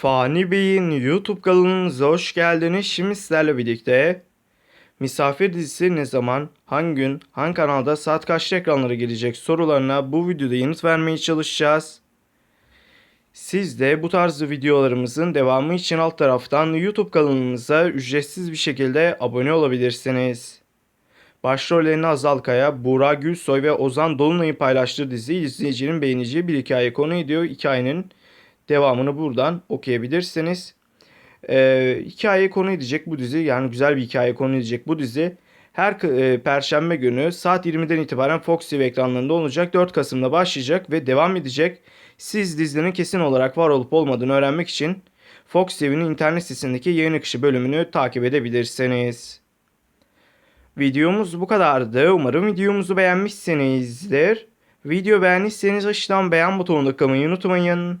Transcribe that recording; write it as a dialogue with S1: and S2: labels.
S1: Fani Bey'in YouTube kanalınıza hoş geldiniz. Şimdi sizlerle birlikte Misafir dizisi ne zaman, hangi gün, hangi kanalda, saat kaçta ekranlara gelecek sorularına bu videoda yanıt vermeye çalışacağız. Siz de bu tarz videolarımızın devamı için alt taraftan YouTube kanalımıza ücretsiz bir şekilde abone olabilirsiniz. Başrollerini Azal Kaya, Buğra Gülsoy ve Ozan Dolunay'ın paylaştığı dizi izleyicinin beğeneceği bir hikaye konu ediyor. Hikayenin devamını buradan okuyabilirsiniz. Ee, hikaye konu edecek bu dizi yani güzel bir hikaye konu edecek bu dizi. Her e, perşembe günü saat 20'den itibaren Fox TV ekranlarında olacak. 4 Kasım'da başlayacak ve devam edecek. Siz dizinin kesin olarak var olup olmadığını öğrenmek için Fox TV'nin internet sitesindeki yayın akışı bölümünü takip edebilirsiniz. Videomuz bu kadardı. Umarım videomuzu beğenmişsinizdir. Video beğendiyseniz aşağıdan beğen butonuna tıklamayı unutmayın.